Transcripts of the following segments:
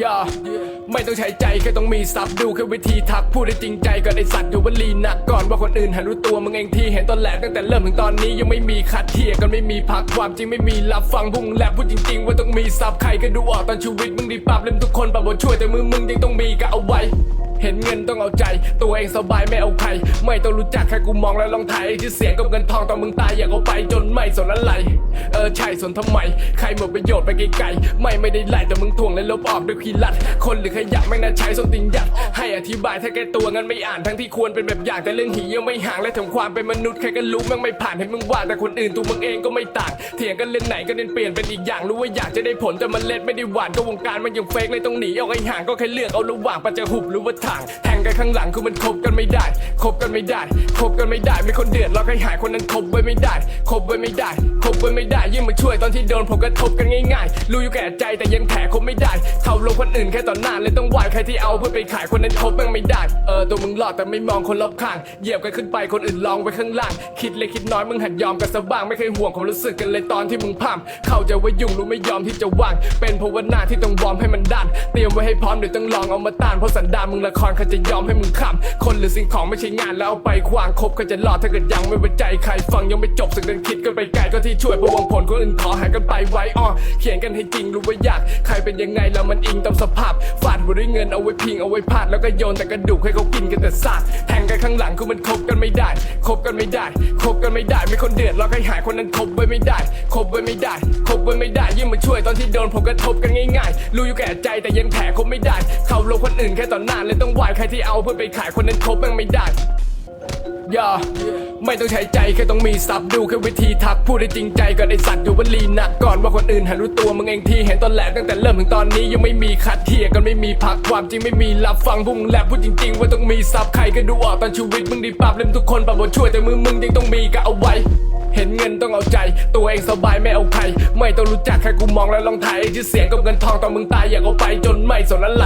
อย่าไม่ต้องใช้ใจแค่ต้องมีซับดูแค่วิธีทักพูดได้จริงใจก่อนไอสัตว์อยู่วลีนนะก่อนว่าคนอื่นหันรู้ตัวมึงเองที่เห็นตอนแรกตั้งแต่เริ่มถึงตอนนี้ยังไม่มีคัดเทียกันไม่มีพักความจริงไม่มีรับฟังพุ่งแลบพูดจริง ๆ ว่าต้องมีซับใครก็ดูออกตอนชีวิตมึงดีปรับเล่มทุกคนปรับบทช่วยแต่มือมึงยังต้องมีก็เอาไว้ เห็นเงินต้องเอาใจ ตัวเองสบายไม่เอาใคร ไม่ต้องรู้จักแค่กูมองแล้วลองถ่ายชื่อเสียงกับเงินทองตอนมึงตายอยากเอาไปจนไม่สนอะไร เออใช่สนทำไม ใครหมดประโยชน์ไปไกลๆไม่ไม่ได้ไล่แต่มึงทวงและลบออกด้วยขีลัด คนหรือขยะไม่น่าใช้ส้นติงยัด ให้อธิบายถ้าแกตัวงั้นไม่อ่านทั้งที่ควรเป็นแบบอย่างแต่เรื่องหียังไม่ห่างและถึงความเป็นมนุษย์ใครก็รู้แม่งไม่ผ่านให้มึงว่าแต่คนอื่นตัวมึงเองก็ไม่ต่างเถียงกันเรื่องไหนก็เน้นเปลี่ยนเป็นอีกอย่างรู้ว่าอยากจะได้ผลแต่มันเล็ดไม่ได้หวานก็วงการมันยังเฟกเลยต้องหนีออกไอ้ห่างก็แค่เลือกเอาระหว่างปัจจหุบหรือว่าางแทงกันข้างหลังคือมันคบกันไม่ได้คบกันไม่ได้คบกันไม่ได้ไม่คนเดือดร้อนให้หายคนนั้นคบไว้ไม่ได้คบไว้ไม่ได้คบไว้ไม่ได้ ยิ่งมาช่วยตอนที่โดนผมกระทบกันง่ายๆรู้อยู่แก่ใจแต่ยังแผลคบไม่ได้เขาลงคนอื่นแค่ต่อหน้าเลยต้องไหวใครที่เอาเพื่อไปขายคนนั้นคบแม่งไม่ได้เออตัวมึงรอดแต่ไม่มองคนรอบข้างเหยียบกันขึ้นไปคนอื่นลองไปข้างล่างคิดเล็กคิดน้อยมึงหัดยอมกันซะบ้างไม่เคยห่วงความรู้สึกกันเลยตอนที่มึงพร่ำเข้าใจว่ายุ่งรู้ไม่ยอมที่จะว่างเป็นเพราะว่าหน้าที่ต้องวอร์มให้มันด้านเตรียมไว้ให้พร้อมเดี๋ยวต้องลองเอามาต้านเพราะสันดานมึงละครเขาจะยอมให้มึงข้ามคนหรือสิ่งของไม่ใช่งานแล้วเอาไปควางคบเขาจะรอดถ้าเกิดยังไม่ไว้ใจใครฟังยังไม่จบสึกเดินคิดกันไปไกลก็ที่ช่วยประวงผลคนอื่นขอหายกันไปไว้อ้อเขียนกันให้จริงรู้ว่าอยากใครเป็นยังไงแล้วมันอิงตามสภาพฟาดหัวด้วยเงินเอาไว้พิงเอาไว้พาดแล้วก็โยนแต่กระดูกให้เขากินกันแต่ซากแทงกันข้างหลังคือมันคบกันไม่ได้คบกันไม่ได้คบกันไม่ได้ไม่คนเดือดร้อนให้หายคนนั้นคบไว้ไม่ได้คบไว้ไม่ได้คบไว้ไม่ได้ยิ่งมาช่วยตอนที่โดนผมกระทบกันง่ายๆรู้อยู่แก่ใจแต่ยังแผลคบไม่ได้เขาลงคนอื่นแค่ต่อหน้าเลยต้องไหวใครที่เอาเพื่อไปขายคนนั้นคบม่งไม่ได้ย่าไม่ต้องใช้ใจแค่ต้องมีซับดูแค่วิธีทักพูดได้จริงใจก่อนไอสัตว์ดูว่าลีนะก่อนว่าคนอื่นหันรู้ตัวมึงเองที่เห็นตอนแรกตั้งแต่เริ่มถึงตอนนี้ยังไม่มีคัดเทียกันไม่มีพักความจริงไม่มีรับฟังพุ่งแลบพูดจริง ๆ ว่าต้องมีซับใครก็ดูออกตอนชีวิตมึงดีปรับเล่มทุกคนปรับบทช่วยแต่มือมึงยังต้องมีก็เอาไว้ เห็นเงินต้องเอาใจ ตัวเองสบายไม่เอาใคร ไม่ต้องรู้จักแค่กูมองแล้วลองถ่ายชื่อเสียงกับเงินทองตอนมึงตายอยากเอาไปจนไม่สนอะไร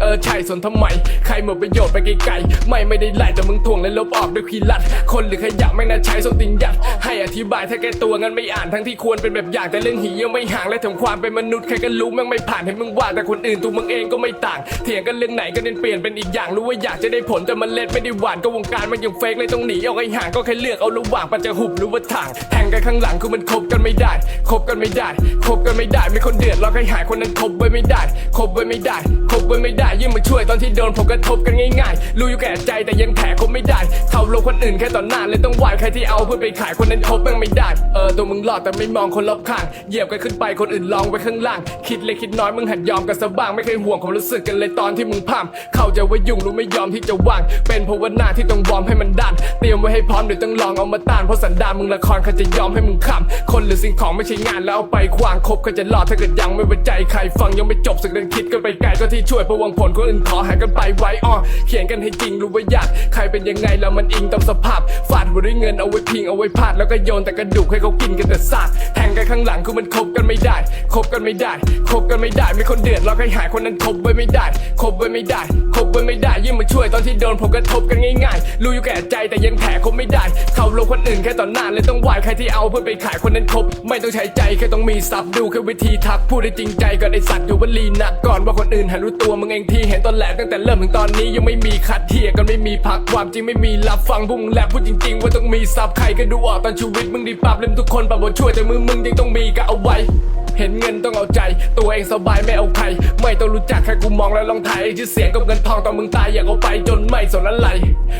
เออใช่สนทำไม ใครหมดประโยชน์ไปไกลๆไม่ไม่ได้ไล่แต่มึงทวงและลบออกด้วยขีลัด คนหรือขยะไม่น่าใช้ส้นติงยัด ให้อธิบายถ้าแกตัวงั้นไม่อ่านทั้งที่ควรเป็นแบบอย่างแต่เรื่องหียังไม่ห่างและถึงความเป็นมนุษย์ใครก็รู้แม่งไม่ผ่านให้มึงว่าแต่คนอื่นตัวมึงเองก็ไม่ต่าง เถียงกันเรื่องไหนก็เน้นเปลี่ยนเป็นอีกอย่างรู้ว่าอยากจะได้ผลแต่มันเล็ดไม่ได้หวานก็วงการมันยังเฟกเลยต้องหนีออกไอ้ห่างก็แค่เลือกเอาระหว่างปัจจหุบหรือว่าถ่างแทงกันข้างหลังคือมันคบกันไม่ได้คบกันไม่ได้คบกันไม่ได้ไม่คนเดือดร้อนให้หายคนนั้นคบไว้ไม่ได้คบไว้ไม่ได้คบไว้ไม่ได้ยิ่งมาช่วยตอนที่โดนผมกระทบกันง่ายๆรู้อยู่แก่ใจแต่ยังแผลคบไม่ได้ เขาลงคนอื่นแค่ต่อหน้าเลยต้องไหวใครที่เอาเพื่อไปขายคนนั้นคบม่งไม่ได้เออตัวมึงรอดแต่ไม่มองคนรอบข้างเหยียบกันขึ้นไปคนอื่นลองไว้ข้างล่าง คิดเล็กคิดน้อยมึงหัดยอมกันซะบ้างไม่เคยห่วงความรู้สึกกันเลยตอนที่มึงพร่ำเข้าใจว่ายุ่งรู้ไม่ยอมที่จะว่าง เป็นเพราะว่าหน้าที่ต้องวอร์มให้มันด้านเตรียมไว้ให้พร้อมเดี๋ยวต้องลองเอามาต้านเพราะสันดานมึงละครเขาจะยอมให้มึงข้ามคนหรือสิ่งของไม่ใช่งานแล้วเอาไปควางคบเขาจะรอดถ้าเกิดยังไม่ไว้ใจใครฟังยังไม่จบสึกเดินคิดกันไปไกลก็ที่ช่วยประวังผลคนอื่นขอหายกันไปไว้อ้อเขียนกันให้จริงรู้ว่าอยากใครเป็นยังไงแล้วมันอิงตามสภาพฟาดหัวด้วยเงินเอาไว้พิงเอาไว้พาดแล้วก็โยนแต่กระดูกให้เขากินกันแต่ซากแทงกันข้างหลังคือมันคบกันไม่ได้คบกันไม่ได้คบกันไม่ได้ไม่คนเดือดร้อนให้หายคนนั้นคบไว้ไม่ได้คบไว้ไม่ได้คบไว้ไม่ได้ยิ่งมาช่วยตอนที่โดนผมกระทบกันง่ายๆรู้อยู่แก่ใจแต่ยังแผลคบไม่ได้เขาลงคนอื่นแค่ต่อหน้าเลยต้องไหวใครที่เอาเพื่อไปขายคนนั้นครบ ไม่ต้องใช้ใจแค่ต้องมีสับดูแค่วิธีทักพูดได้จริงใจก่อนไอสัตว์อยู่บัลีนนะก่อนว่าคนอื่นหันรู้ตัวมึงเองที่เห็นตอนแรกตั้งแต่เริ่มถึงตอนนี้ยังไม่มีคัดเทียกันไม่มีพักความจริงไม่มีรับฟังพุ่งแลบพูดจริง ๆ ว่าต้องมีสับใครก็ดูออกตอนชีวิตมึงดีปรับเล่มทุกคนปรับบทช่วยแต่มือมึงยังต้องมีก็เอาไว้ เห็นเงินต้องเอาใจ ตัวเองสบายไม่เอาใคร ไม่ต้องรู้จักแค่กูมองแล้วลองถ่ายชื่อเสียงกับเงินทองตอนมึงตายอยากเอาไปจนไม่สนอะไร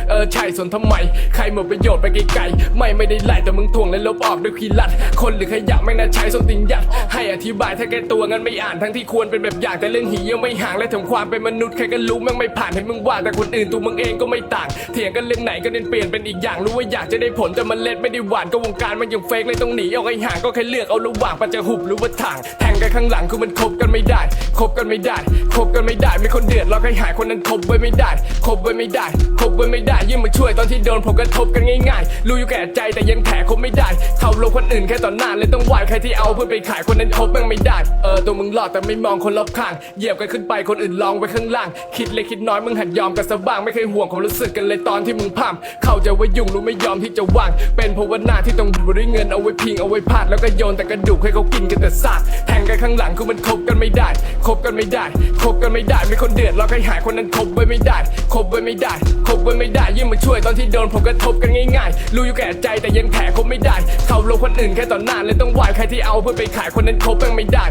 เออใช่สนทำไม ใครหมดประโยชน์ไปไกลๆไม่ไม่ได้ไล่แต่มึงทวงและลบออกด้วยขีลัด คนหรือขยะไม่น่าใช้ส้นติงยัด ให้อธิบายถ้าแกตัวงั้นไม่อ่านทั้งที่ควรเป็นแบบอย่างแต่เรื่องหียังไม่ห่างและถึงความเป็นมนุษย์ใครก็รู้แม่งไม่ผ่านให้มึงว่าแต่คนอื่นตัวมึงเองก็ไม่ต่างเถียงกันเรื่องไหนก็เน้นเปลี่ยนเป็นอีกอย่างรู้ว่าอยากจะได้ผลแต่มันเล็ดไม่ได้หวานก็วงการมันยังเฟกเลยต้องหนีออกไอ้ห่างก็แค่เลือกเอาระหว่างปัจจหุบหรือว่าถ่างแทงกันข้างหลังคือมันคบกันไม่ได้ คบกันไม่ได้คบกันไม่ได้ไม่คนเดือดร้อนให้หายคนนั้นคบไว้ไม่ได้คบไว้ไม่ได้คบไว้ไม่ได้ยิ่งมาช่วยตอนที่โดนผมกระทบกันง่ายๆรู้อยู่แก่ใจแต่ยังแผลคบไม่ได้ เขาลงคนอื่นแค่ต่อหน้าเลยต้องไหวใครที่เอาเพื่อไปขายคนนั้นคบม่งไม่ได้เออตัวมึงรอดแต่ไม่มองคนรอบข้างเหยียบกันขึ้นไปคนอื่นลองไว้ข้างล่าง คิดเล็กคิดน้อยมึงหัดยอมกันซะบ้างไม่เคยห่วงความรู้สึกกันเลยตอนที่มึงพร่ำเข้าใจว่ายุ่งรู้ไม่ยอมที่จะว่าง เป็นเพราะว่าหน้าที่ต้องบด้วยเงินเอาไว้พิงเอาไว้พาดแล้วก็โยนแต่กระดูกให้เขากินกันแต่ซากแทงกันข้างหลังคือมันคบกันไม่ได้คบกันไม่ได้คบกันไม่ได้มีคนเดือดร้อนใครหายคนนั้นคบไว้ไม่ได้คบไว้ไม่ได้คบไว้ไม่ได้ยิ่งมาช่วยตอนที่โดนผมกระทบกันง่ายๆรู้อยู่แก่ใจแต่ยังแผลคบไม่ได้เขาลงคนอื่นแค่ต่อหน้าเลยต้องไหวใครที่เอาเพื่อไปขายคนนั้นคบแม่งไม่ได้